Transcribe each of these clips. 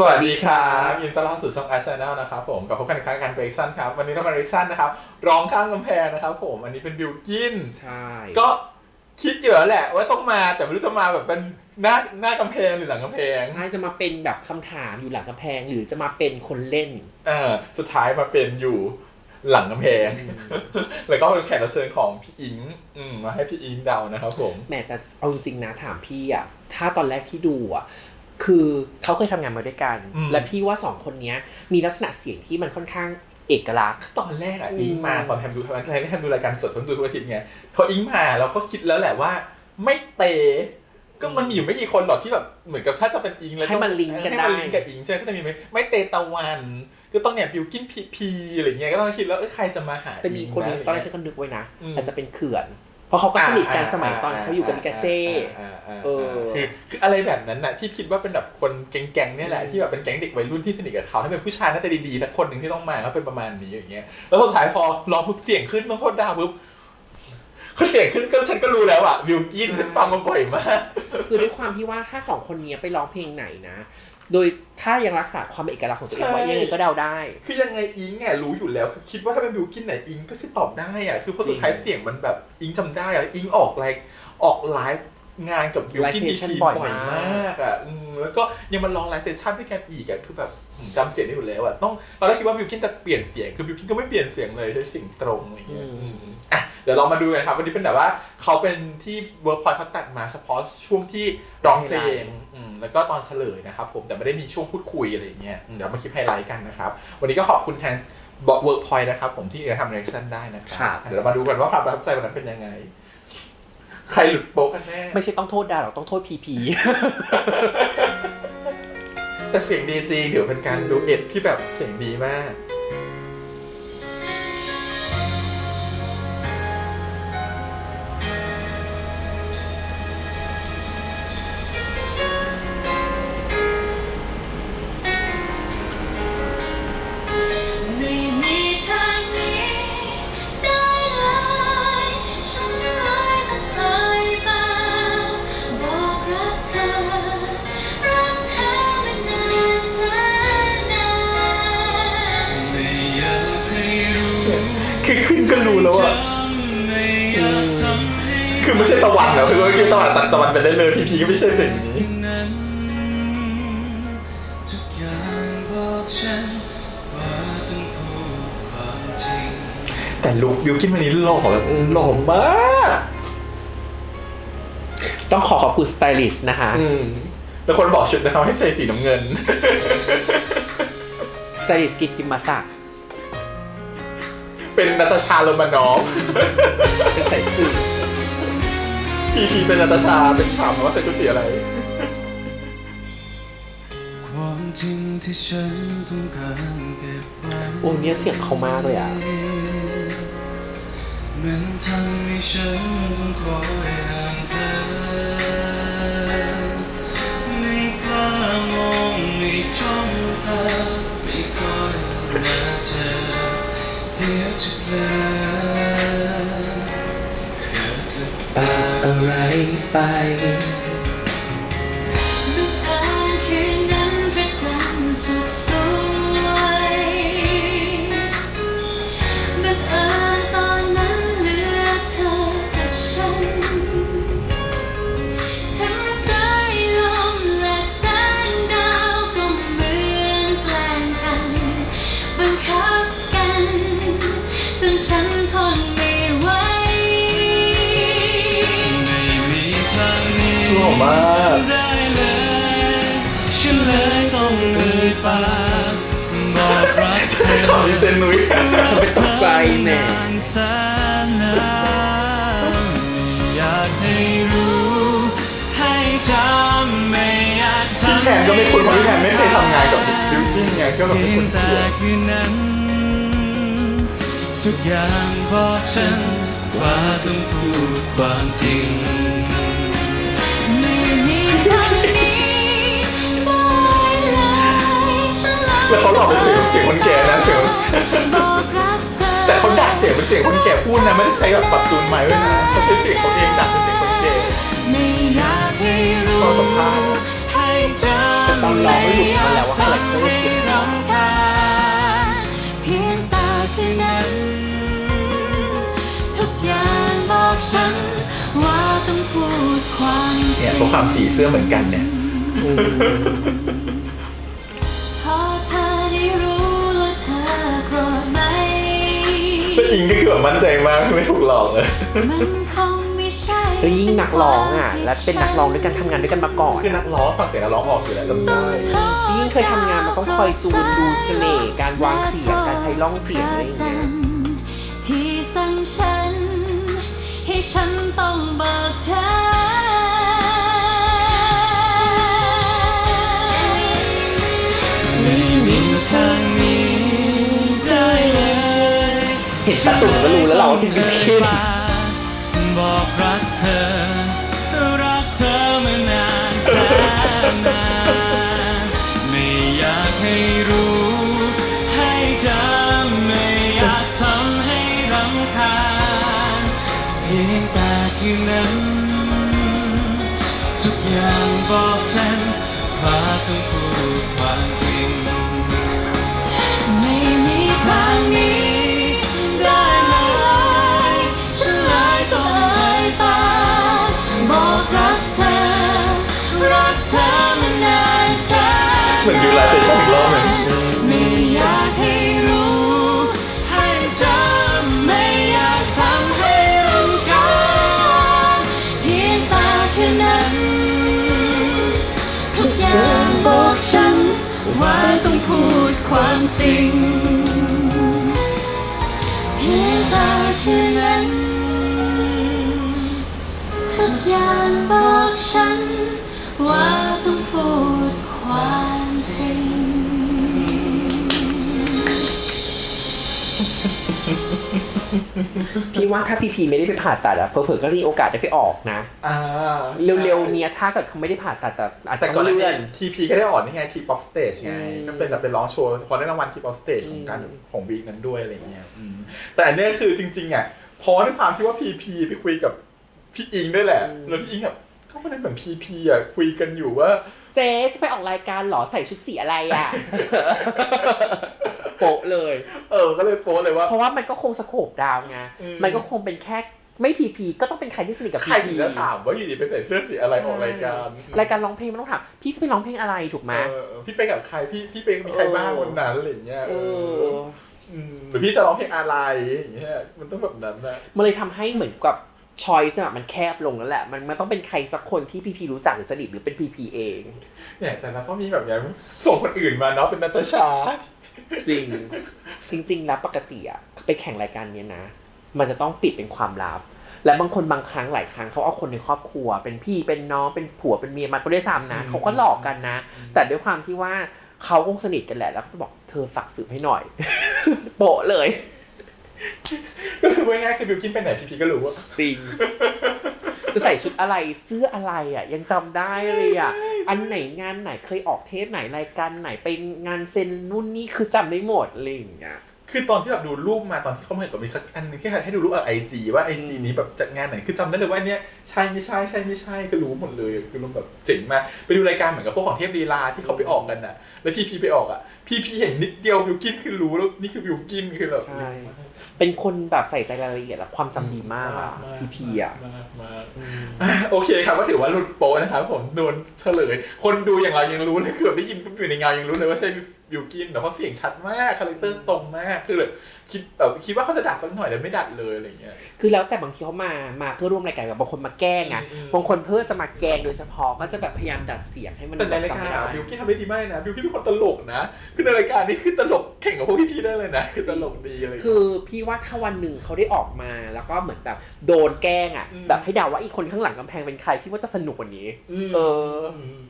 สวัสดีครับยินดีต้อนรับสู่ช่อง i Channel นะครับผมกับพบกันอีกครั้งการเบรกชั่นครับวันนี้เรามาเบรกชั่นนะครับร้องข้างกำแพงนะครับผมอันนี้เป็นบิวกินใช่ก็คิดอยู่แล้วแหละว่าต้องมาแต่ไม่รู้จะมาแบบเป็นหน้าหน้ากำแพงหรือหลังกำแพงใช่จะมาเป็นแบบคำถามอยู่หลังกำแพงหรือจะมาเป็นคนเล่นเออสุดท้ายมาเป็นอยู่หลังกำแพง แล้วก็เป็นแขกรับเชิญของพี่อิงอืมมาให้พี่อิงเดานะครับผมแหมแต่เอาจริงๆนะถามพี่อะถ้าตอนแรกที่ดูอะ คือเขาเคยทำงานมาด้วยกันและพี่ว่าสองคนเนี้ย มีลักษณะเสียงที่มันค่อนข้างเอกลักษณ์ ตอนแรกอะอืมอิงมาตอนแฮมดูตอนแรกที่แฮมดูรายการสดผมดูทุกอาทิตย์ไงพออิงมาเราก็คิดแล้วแหละว่า ไม่เตะก็มันมีอยู่ไม่กี่คนหรอกที่แบบเหมือนกับถ้าจะเป็นอิงแล้วให้มันลิงก์กันให้ได้มันลิงก์กับอิงใช่ไหมก็จะมีไหมไม่เตตะวัน ก็ต้องเนี่ยบิวกินพีพีอะไรเงี้ยก็ต้องคิดแล้วเอ้ยใครจะมาหาแต่มีคนหนึงงะตอนแรกไรฉันก็นึกไว้นะอืม อาจจะเป็นเขื่อน เพราะเขาก็สนิทกันสมัยตอนเขาอยู่กับมิกาเซ่อ่าอ่าเออคือคืออะไรแบบนั้นน่ะที่คิดว่าเป็นแบบคนแก๊งๆเนี่ยแหละที่แบบเป็นแก๊งเด็กวัยรุ่นที่สนิทกับเขาถ้าเป็นผู้ชายน่าจะดีๆสักคนหนึ่งที่ต้องมาก็เป็นประมาณนี้อย่างเงี้ยแล้วสุดท้ายพอร้องปุ๊บเสียงขึ้นต้องโทษดาวปุ๊บเขาเสียงขึ้นก็ฉันก็รู้แล้วอะวิวกินฉันฟังมาบ่อยมาก คือด้วยความที่ว่าถ้าสองคนเนี้ยไปร้องเพลงไหนนะ โดยถ้ายังรักษาความเป็นเอกลักษณ์ของตัวเองไว้ใช่ยังไงก็เดาได้ คือยังไงอิงอะรู้อยู่แล้วคือคิดว่าถ้าเป็นบิวกินไหนอิงก็คือตอบได้อะคือเพราะสุดท้ายเสียงมันแบบอิงจำได้อะอิงออกไลฟ์ออกไลฟ์งานกับบิวกิน Live ที session ทีบ่อยบ่อยมากมากอะอืมแล้วก็ยังมาลองไลฟ์เซสชั่นด้วยกันอีกอะคือแบบผมจำเสียงได้อยู่แล้วอะต้องตอนแรกคิดว่าบิวกินจะเปลี่ยนเสียงคือบิวกินก็ไม่เปลี่ยนเสียงเลยใช้เสียงตรงอะไรอย่างเงี้ยอืมอะเดี๋ยวเรามาดูกันครับวันนี้เป็นแบบว่าเขาเป็นที่เวิร์กพอยเขาตัดมาเฉพาะช่วงที่ร้องเพลงอืม แล้วก็ตอนเฉลยนะครับผมแต่ไม่ได้มีช่วงพูดคุยอะไรอย่างเงี้ยอืมเดี๋ยวมาคลิปไฮไลท์กันนะครับ วันนี้ก็ขอบคุณแทนบอกเวิร์กพอยนะครับผมที่จะทำเรีแอคชั่นได้นะคครัรับบเดี๋ยวเรามาดูกันว่าความประทับใจวันนั้นเป็นยังไง ใครหลุดโป๊ะกันแน่ไม่ใช่ต้องโทษดาวหรอกต้องโทษพีพีแต่เสียงดีจริงเดี๋ยวเป็นการดูเอ็ดที่แบบเสียงดีมาก คือขึ้นก็รู้แล้วอะไม่อยากทำให้คือไม่ใช่ตะวันแล้วคือว่าคือตะวันตัดตะวันไปได้เลยพีพีก็ไม่ใช่เพลงนี้นั้นทุกอย่างบอกฉันว่าต้องพูดความจริงแต่ลุคบิวกินวันนี้หล่อแบบหล่อมากต้องขอขอบคุณสไตลิสต์นะคะอืมแล้วคนบอกชุดนะครับให้ใส่สีน้ำเงิน สไตลิสต์กิตติมศักดิ์ เป็นนาตาชาโรมานอฟเป็นใส่สื่อพีพีเป็นนาตาชาเป็นถามว่าใส่ชุดสีอะไร ความจริงที่ฉันต้องการเก็บไว้โอ้เนี่ยเสียงเขามากเลยอะ มันทำให้ฉันต้องคอยห่างเธอไม่กล้ามองไม่จ้องตาไม่คอยมาเจอเดี๋ยวจะเพลินเกิดกับปาอะไรไป มากฉันเลยต้องเอ่ยปากบอกรักเธอขำดีเจนนุ้ยทำเป็นตกใจแน่อยากให้รู้ให้จำไม่อยากพี่ทำแทนก็ไม่คุ้นเพราะพี่แทนไม่เคยทำงานกับบิวกิ้นไงก็แบบเพีเป็นคนยงแต่เขียนคืนนั้นทุกอย่างบอกฉันว่าต้องพูดความจริง แล้วเขาหลอกเป็นเสียงเสียงคนแก่นะเสียงบอกรักเธอแต่เขาดัดเสียงเป็นเสียงคนแก่พูดนะไม่ได้ใช้แบบปรับจูนไม้ด้วยนะเขาใช้เสียงเขาเองดัดเป็นเสียงคนแก่ไม่อยากให้รู้ตอนสัมภาษณ์ให้เธอแต่ตอนร้องไม่หลุดมาแล้วว่าคาแรคเตอร์เสียงรำคาญเพียงตาคืนนั้นทุกอย่างบอกฉันว่าต้องพูดความจริ เนี่ยงเพราะความสีเสื้อเหมือนกันเนี่ยพอเธอได้รู้แล้วเธอโกรธไหมแล้วอิงก็คือแบบมั่นใจมากไม่ถูกหลอกเลยมันคงไม่ใช่แล้วยิ่งนักร้องอะ และเป็นนักร้องด้วยกันทำงานด้วยกันมาก่อนคือนักร้องฟังเสียงนักร้องออกอยู่แล้วจำได้ยิ่งเคยทำงานมันต้องคอยจูนดูเสน่ห์การวางเสียงการใช้ร่องเสียงอะไรอย่างเงี้ยที่สั่งฉันให้ฉันต้องบอกเธอ ตุ่มก็รู้แล้วเราว่าพี่บิ๊กคิดบอกรักเธอ รักเธอมานานแสนนานไม่อยากให้รู้ ให้จำไม่อยากทำให้รำคาญเพียงแต่คืนนั้น ทุกอย่างบอกฉันว่าต้องพูดความจริง ไลฟ์เซสชั่นอีกรอบหนึ่งไม่อยากให้รู้ให้จำไม่อยากทำให้รำคาญเพียงตาแค่นั้น ทุกอย่างบอกฉัน ว่าต้องพูดความจริงเพียงตาแค่นั้น ทุกอย่างบอกฉันว่า พี่ว่าถ้าพีพีไม่ได้ไปผ่าตัดอะเผื่อๆก็มีโอกาสได้ไปออกนะ อ่าเร็วๆเนี้ยถ้าเกิดเขาไม่ได้ผ่าตัดแต่อาจจะแต่ก่ต้ออนงหน้าเลื่นี้อน ทีพีก็ได้ออกนี่ไงทีป๊อปสเตจไงอืมก็เป็นแบบเป็นร้องโชว์พอได้รางวัลทีป๊อปสเตจของการอืมของวีคนั้นด้วยอะไรเงี้ยอืมแต่อันเนี้ยคือจริง ๆอะเพราะด้วยความที่ว่าพีพีไปคุยกับพี่อิงด้วยแหละแล้วพี่อิงแบบก็วันนั้นเหมือนพีพีอะคุยกันอยู่ว่า เจ๊จะไปออกรายการเหรอใส่ชุดสีอะไรอะ โปะเลย เออ ก็เลยโพสต์เลยว่า เพราะว่ามันก็คงสโคปดาวไง อืม มันก็คงเป็นแค่ไม่พีพีก็ต้องเป็นใครที่สนิทกับใคพีรถึพี งจะถามว่าอยู่ดีไปใส่เสื้อสีอะไรออกรายการรายการร้องเพลงมันต้องถามพี่จะไปร้องเพลงอะไรถูกไหม เออพี่ไปกับใครพี่พี่ไปมีใครบ้างเออ วันนั้นอะไรเงี้ยเอเออออืมหรือพี่จะร้องเพลงอะไรอย่างเงี้ยมันต้องแบบนั้นนะ มันเลยทำให้เหมือนกับชอยส์อะมันแคบลงแล้วแหละ มันมันต้องเป็นใครสักคนที่พีพีรู้จักหรือสนิทหรือเป็นพีพีเอง เนี่ยแต่เราก็มีแบบอย่างส่งคนอื่นมาเนาะเป็นนาตาชา จริง จริงๆแล้วปกติอะไปแข่งรายการเนี้ยนะ มันจะต้องปิดเป็นความลับ และบางคนบางครั้งหลายครั้งเขาเอาคนในครอบครัว เป็นพี่เป็นน้องเป็นผัวเป็นเมียมาก็ได้ซ้ำนะอืมเขาก็หลอกกันนะ แต่ด้วยความที่ว่าเขาคงสนิทกันแหละแล้วก็บอกเธอฝากสืบให้หน่อย โปะเลย ก็คือว่าง่ายๆคือบิวกินไปไหนพี่พีก็รู้ว่าจริง จะใส่ชุดอะไรเสื้ออะไรอะ ยังจำได้เลยอะ อันไหนงานไหนเคยออกเทปไหนรายการไหนไปงานเซ็นนู่นนี่คือจำได้หมดอะไรอย่างเงี้ย คือตอนที่แบบดูรูปมาตอนที่เขาเหมือนกับมีสักอันนึงที่ให้ดูรูปไอจีว่าไอจีนี้แบบจัดงานไหนคือจำได้เลยว่าอันเนี้ยใช่ไม่ใช่ใช่ไม่ใช่คือรู้หมดเลยคือรู้แบบเจ๋งมากไปดูรายการเหมือนกับพวกของเทพลีลาที่เขาไปออกกันน่ะ แล้วพี่พีไปออกอะ พี่พีเห็นนิดเดียวบิวกินคือรู้แล้วนี่คือบิวกินคือแบบใช่เป็นคนแบบใส่ใจรายละเอียดและความจำดีมากอะพีพีอะมากมากอะโอเคครับก็ถือว่าหลุดโป๊ะนะครับผมโดนเฉลย คนดูอย่างเรายังรู้เลยคือแบบได้ยินปุ๊บอยู่ในเงายังรู้เลยว่าใช่ บิวกินแต่เพราะเสียงชัดมากคาแรคเตอร์ตรงมากคือแบบคิดแบบคิดว่าเขาจะดัดสักหน่อยแต่ไม่ดัดเลยอะไรเงี้ยคือแล้วแต่บางทีเขามามาเพื่อร่วมรายการกับบางคนมาแกล้งอะอืมอืมบางคนเพื่อจะมาแกล้งโดยเฉพาะก็จะแบบพยายามดัดเสียงให้มันแต่ในรายการจำไม่ได้อะบิวกิ้นทำได้ดีมากเลยนะบิวกิ้นเป็นคนตลกนะคือในรายการนี้คือตลกแข่งกับพวกพี่ๆได้เลยนะคือตลกดีอะไรคือพี่ว่าถ้าวันหนึ่งเขาได้ออกมาแล้วก็เหมือนแบบโดนแกล้งอะอืมแบบให้เดาว่าอีกคนข้างหลังกำแพงเป็นใครพี่ว่าจะสนุกกว่านี้มเออมอืม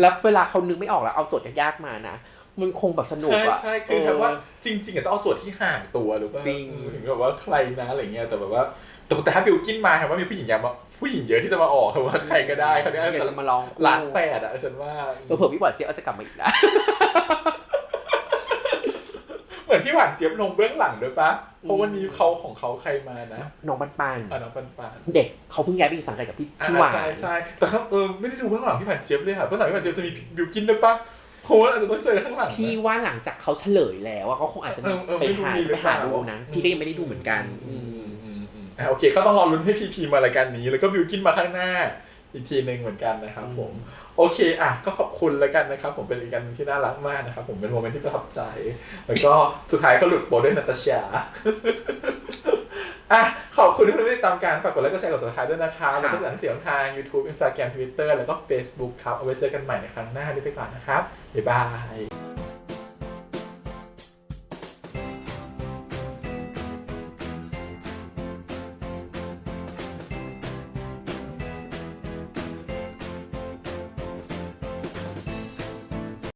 แล้วเวลาเขานึกไม่ออกแล้วเอาโจทย์ยากๆมานะ มันคงแบบสนุกใช่อะใช่คือแบบว่าจริงๆอะต้องเอาโจทย์ที่ห่างตัวหรือว่าจริง ถึงแบบว่าใครนะอะไรเงี้ยแต่แบบว่าแต่แต่ถ้าบิวกิ้นมาเห็นว่ามีผู้หญิงเยอะมาผู้หญิงเยอะที่จะมาออกแต่ว่าใครก็ได้เขาเนี่ยอยากจะมาลองคู่ล้านแปดอะฉันว่าเผื่อๆพี่บอดเจี๊ยบอาจจะกลับมาอีกนะมมือนพี่หวานเจี๊ยบลงเบื้องหลังด้วยปะเพราะวันนี้เขาของเขาใครมานะน้องปันปันอะน้องปันปันเด็กเขาเพิ่งย้ายไปอีกสังกัดกับพี่อ่าพี่หวานใช่ใช่แต่เขาเออไม่ได้ดูเบื้องหลังพี่หวานเจี๊ยบเลยค่ะเบื้องหลังพี่หวานเจี๊ยบจะมีบิวกินด้วยปะ เพราะว่าอาจจะต้องเจอข้างหลังนะ พี่ว่าหลังจากเขาเฉลยแล้วว่าก็คงอาจจะเออเออไปไม่รู้หามีหรือไปหาเปล่า ดูนะ พี่ก็ยังไม่ได้ดูเหมือนกัน อืมอืมอืมอะโอเค ก็ต้องรอลุ้นให้พีพีมารายการนี้ แล้วก็บิวกินมาข้างหน้า อีกทีหนึ่งเหมือนกันนะครับผม โอเคอะก็ขอบคุณแล้วกันนะครับ ผมเป็นอีกการที่น่ารักมากนะครับ ผมเป็นโมเมนต์ที่ประทับใจ แล้วก็สุดท้ายก็หลุดโบด้วยนาตาชา อะขอบคุณที่ติดตามการฝากกดไลค์กดแชร์กดติดตามด้วยนะคะแล้วก็สังเสียงทาง YouTube Instagram Twitter แล้วก็ Facebook ครับ เอาไว้เจอกันใหม่ในครั้งหน้านี้ไปก่อนนะครับ บ๊ายบาย